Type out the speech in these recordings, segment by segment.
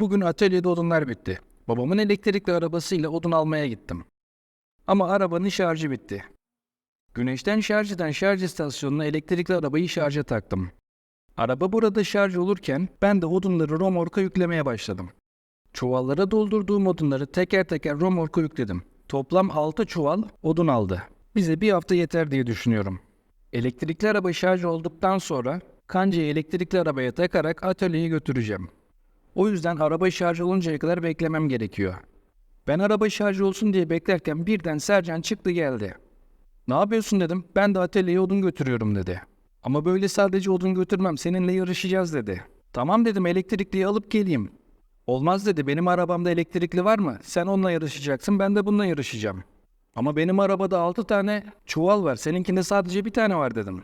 Bugün atölyede odunlar bitti. Babamın elektrikli arabasıyla odun almaya gittim. Ama arabanın şarjı bitti. Güneşten şarj eden şarj istasyonuna elektrikli arabayı şarja taktım. Araba burada şarj olurken ben de odunları romorka yüklemeye başladım. Çuvallara doldurduğum odunları teker teker romorka yükledim. Toplam 6 çuval odun aldı. Bize bir hafta yeter diye düşünüyorum. Elektrikli araba şarj olduktan sonra kancayı elektrikli arabaya takarak atölyeye götüreceğim. O yüzden araba şarj oluncaya kadar beklemem gerekiyor. Ben araba şarj olsun diye beklerken birden Sercan çıktı geldi. Ne yapıyorsun dedim. Ben de atölyeye odun götürüyorum dedi. Ama böyle sadece odun götürmem seninle yarışacağız dedi. Tamam dedim elektrikliyi alıp geleyim. Olmaz dedi benim arabamda elektrikli var mı? Sen onunla yarışacaksın ben de bununla yarışacağım. Ama benim arabada 6 tane çuval var seninkinde sadece bir tane var dedim.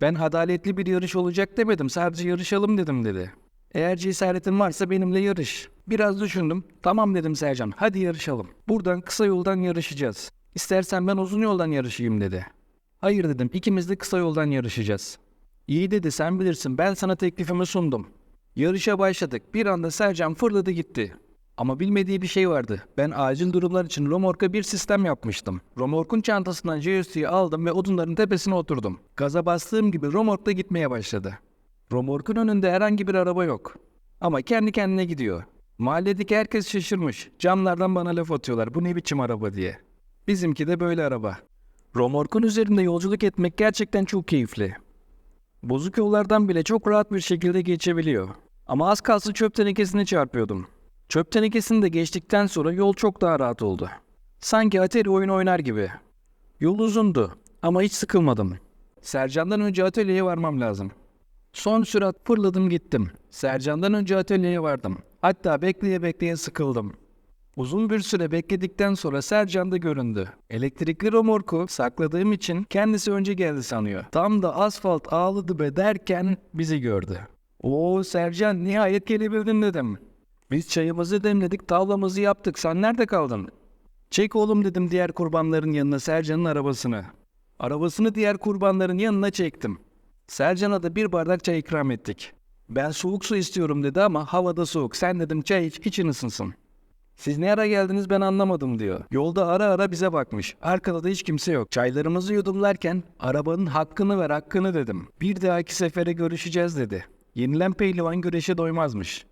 Ben adaletli bir yarış olacak demedim sadece yarışalım dedim dedi. Eğer cesaretin varsa benimle yarış. Biraz düşündüm. Tamam dedim Sercan hadi yarışalım. Buradan kısa yoldan yarışacağız. İstersen ben uzun yoldan yarışayım dedi. Hayır dedim ikimiz de kısa yoldan yarışacağız. İyi dedi sen bilirsin ben sana teklifimi sundum. Yarışa başladık. Bir anda Sercan fırladı gitti. Ama bilmediği bir şey vardı. Ben acil durumlar için Romork'a bir sistem yapmıştım. Romork'un çantasından JST'yi aldım ve odunların tepesine oturdum. Gaza bastığım gibi Romork'ta gitmeye başladı. Romork'un önünde herhangi bir araba yok. Ama kendi kendine gidiyor. Mahalledeki herkes şaşırmış. Camlardan bana laf atıyorlar. Bu ne biçim araba diye. Bizimki de böyle araba. Romork'un üzerinde yolculuk etmek gerçekten çok keyifli. Bozuk yollardan bile çok rahat bir şekilde geçebiliyor. Ama az kalsın çöp tenekesine çarpıyordum. Çöp tenekesini de geçtikten sonra yol çok daha rahat oldu. Sanki Atari oyun oynar gibi. Yol uzundu ama hiç sıkılmadım. Sercan'dan önce atölyeye varmam lazım. Son sürat fırladım gittim. Sercan'dan önce atölyeye vardım. Hatta bekleye bekleye sıkıldım. Uzun bir süre bekledikten sonra Sercan da göründü. Elektrikli romorku sakladığım için kendisi önce geldi sanıyor. Tam da asfalt ağladı be derken bizi gördü. Oo Sercan nihayet gelebildin dedim. Biz çayımızı demledik, tavlamızı yaptık. Sen nerede kaldın? Çek oğlum dedim diğer kurbanların yanına Sercan'ın arabasını. Arabasını diğer kurbanların yanına çektim. Sercan'a da bir bardak çay ikram ettik. Ben soğuk su istiyorum dedi ama havada soğuk. Sen dedim çay iç, için ısınsın. Siz ne ara geldiniz ben anlamadım diyor. Yolda ara ara bize bakmış. Arkada da hiç kimse yok. Çaylarımızı yudumlarken arabanın hakkını ver hakkını dedim. Bir dahaki sefere görüşeceğiz dedi. Yenilen pehlivan güreşe doymazmış.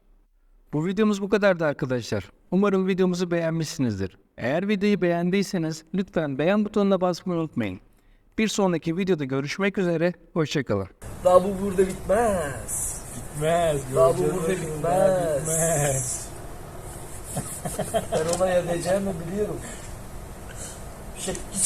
Bu videomuz bu kadardı arkadaşlar. Umarım videomuzu beğenmişsinizdir. Eğer videoyu beğendiyseniz lütfen beğen butonuna basmayı unutmayın. Bir sonraki videoda görüşmek üzere, hoşçakalın. Daha bu burada bitmez. Bitmez. Daha bu burada bitmez. Bitmez. Ben ona edeceğimi biliyorum. Bir şey,